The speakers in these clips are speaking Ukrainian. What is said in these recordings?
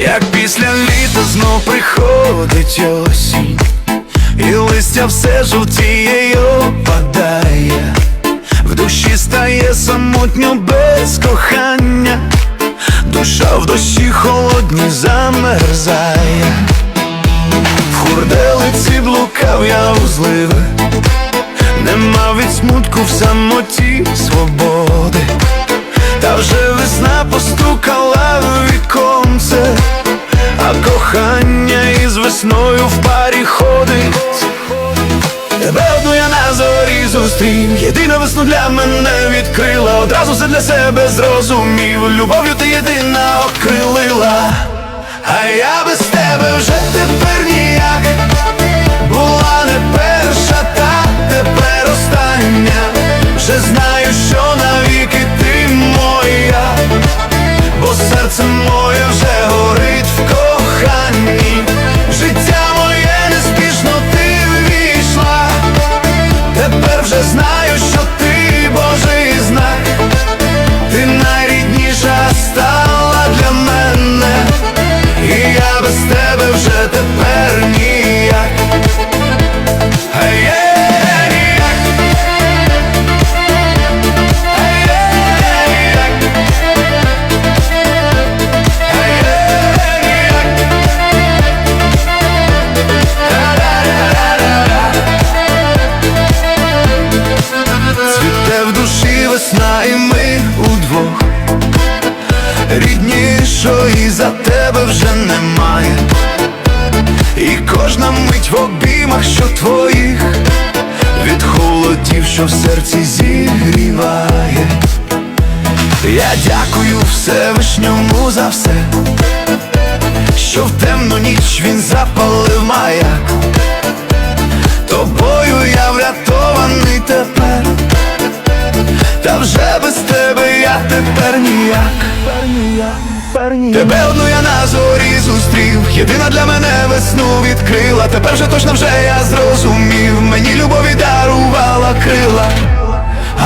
як після літа знов приходить осінь, і листя все жовтіє й опадає, в душі стає самотньо без кохання, душа в дощі холодні замерзає, в хурделиці блукав я у зливи, нема від смутку в самоті свободи. Весною в парі ходить. Тебе одну я на зорі зустрів, єдина весну для мене відкрила, одразу все для себе зрозумів, любов'ю ти єдина окрилила, а я без тебе вже тепер ніяк, тепер вже Ріднішої за тебе вже немає. І кожна мить в обіймах, що твоїх Від холодів, що в серці зігріває. Я дякую Всевишньому за все Що в темну ніч він запалив маяк. Тобою я врятований тепер, та вже без тебе я тепер ніяк. Тебе одну я на зорі зустрів, єдина для мене весну відкрила. Тепер вже точно вже я зрозумів, мені любові дарувала крила,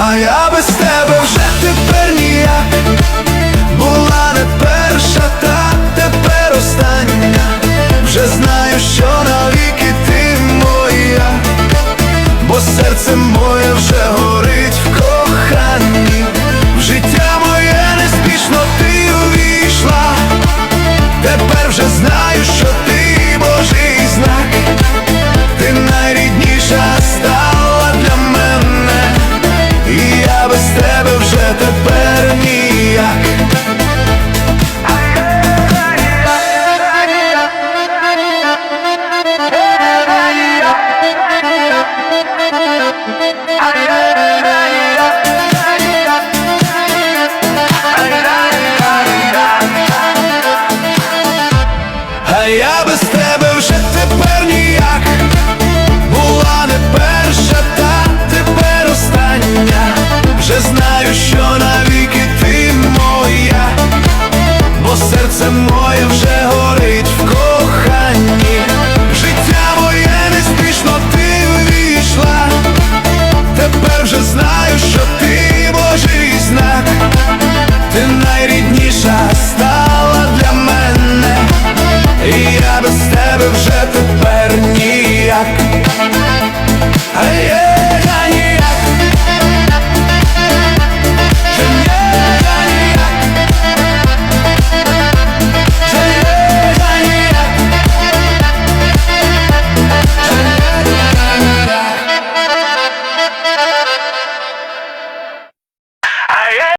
а я без тебе вже тепер ніяк. Була не перша, та show.